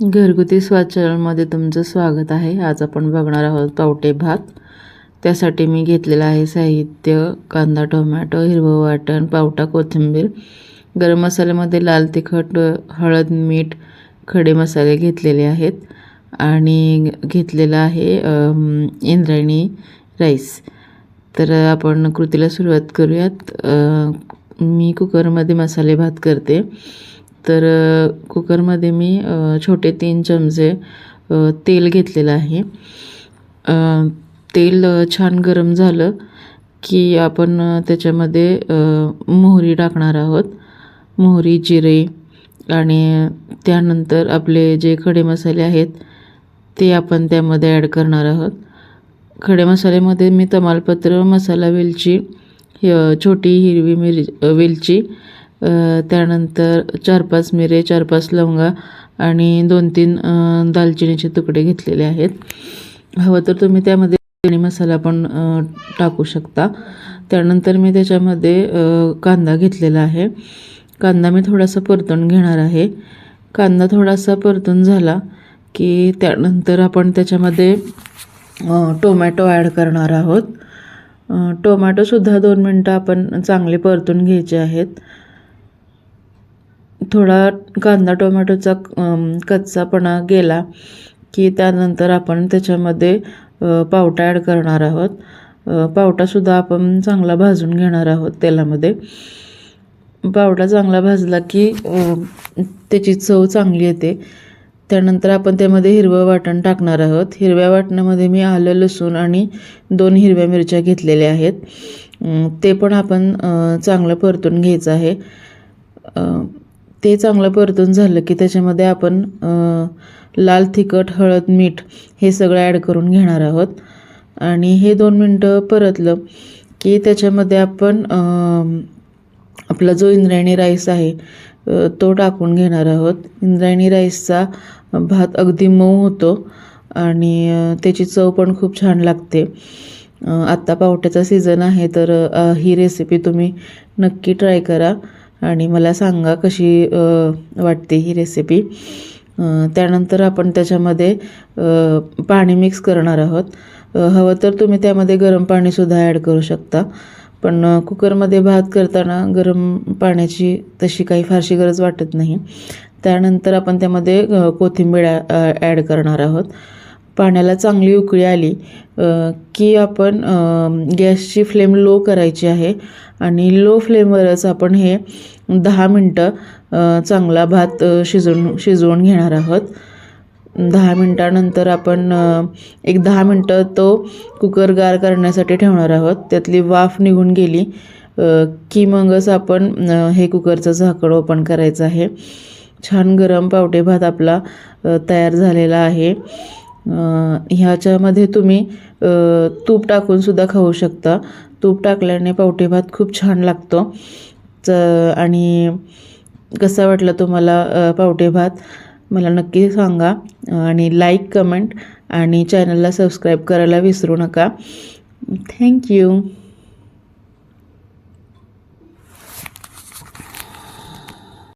घरगुती स्वाद चॅनलमध्ये तुमचं स्वागत आहे. आज आपण बघणार आहोत पावटे भात. त्यासाठी मी घेतलेलं आहे साहित्य कांदा टोमॅटो हिरवं वाटण पावटा कोथिंबीर. गरम मसाल्यामध्ये लाल तिखट हळद मीठ खडे मसाले घेतलेले आहेत. आणि घेतलेलं आहे इंद्रायणी राईस. तर आपण कृतीला सुरुवात करूयात. मी कुकरमध्ये मसाले भात करते. तर कुकरमध्ये मी छोटे तीन चमचे तेल घेतलेलं आहे. तेल छान गरम झालं की आपण त्याच्यामध्ये मोहरी टाकणार आहोत. मोहरी जिरे आणि त्यानंतर आपले जे खडे मसाले आहेत ते आपण त्यामध्ये ॲड करणार आहोत. खडे मसाल्यामध्ये मी तमालपत्र मसाला वेलची छोटी हिरवी मिर वेलची त्यानंतर चार पाच मिरे चार पाच लवंगा आणि दोन तीन दालचिनीचे तुकडे घेतलेले आहेत. हवं तर तुम्ही त्यामध्ये चिणी मसाला पण टाकू शकता. त्यानंतर मी त्याच्यामध्ये कांदा घेतलेला आहे. कांदा मी थोडासा परतून घेणार आहे. कांदा थोडासा परतून झाला की त्यानंतर आपण त्याच्यामध्ये टोमॅटो ॲड करणार आहोत. टोमॅटोसुद्धा दोन मिनटं आपण चांगले परतून घ्यायचे आहेत. थोडा कांदा टोमॅटोचा कच्चापणा गेला की त्यानंतर आपण त्याच्यामध्ये पावटा ॲड करणार आहोत. पावटासुद्धा आपण चांगला भाजून घेणार आहोत तेलामध्ये. पावटा चांगला भाजला की त्याची चव चांगली येते. त्यानंतर आपण त्यामध्ये हिरवं वाटण टाकणार आहोत. हिरव्या वाटणामध्ये मी आलं लसूण आणि दोन हिरव्या मिरच्या घेतलेल्या आहेत. ते पण आपण चांगलं परतून घ्यायचं आहे. ते चांगलं परतून झालं की त्याच्यामध्ये आपण लाल तिखट हळद मीठ हे सगळं ॲड करून घेणार आहोत. आणि हे दोन मिनटं परतलं की त्याच्यामध्ये आपण आपला जो इंद्रायणी राईस आहे तो टाकून घेणार आहोत. इंद्रायणी राईसचा भात अगदी मऊ होतो आणि त्याची चव पण खूप छान लागते. आत्ता पावट्याचा सीझन आहे तर ही रेसिपी तुम्ही नक्की ट्राय करा. आणि मला सांगा कशी वाटते ही रेसिपी त्यानंतर आपण त्याच्यामध्ये पाणी मिक्स करणार आहोत. हवं तर तुम्ही त्यामध्ये गरम पाणीसुद्धा ॲड करू शकता. पण कुकरमध्ये भात करताना गरम पाण्याची तशी काही फारशी गरज वाटत नाही. त्यानंतर आपण त्यामध्ये कोथिंबीर ॲड करणार आहोत. पाण्याला चांगली उकळी आली की आपण गॅसची फ्लेम लो करायची आहे आणि लो फ्लेमवरच आपण हे दहा मिनटं चांगला भात शिजवून शिजवून घेणार आहोत. दहा मिनटानंतर आपण एक दहा मिनटं तो कुकर गार करण्यासाठी ठेवणार आहोत. त्यातली वाफ निघून गेली की मगच आपण हे कुकरचं झाकण ओपन करायचं आहे. छान गरम पावटे भात आपला तयार झालेला आहे. ह्याच्यामध्ये तुम्ही तूप टाकूनसुद्धा खाऊ शकता. तूप टाकल्याने पावटे भात खूप छान लागतो. च आणि कसा वाटला तुम्हाला पावटे भात? मला नक्की सांगा. आणि लाईक कमेंट आणि चॅनलला सबस्क्राईब करायला विसरू नका. थँक्यू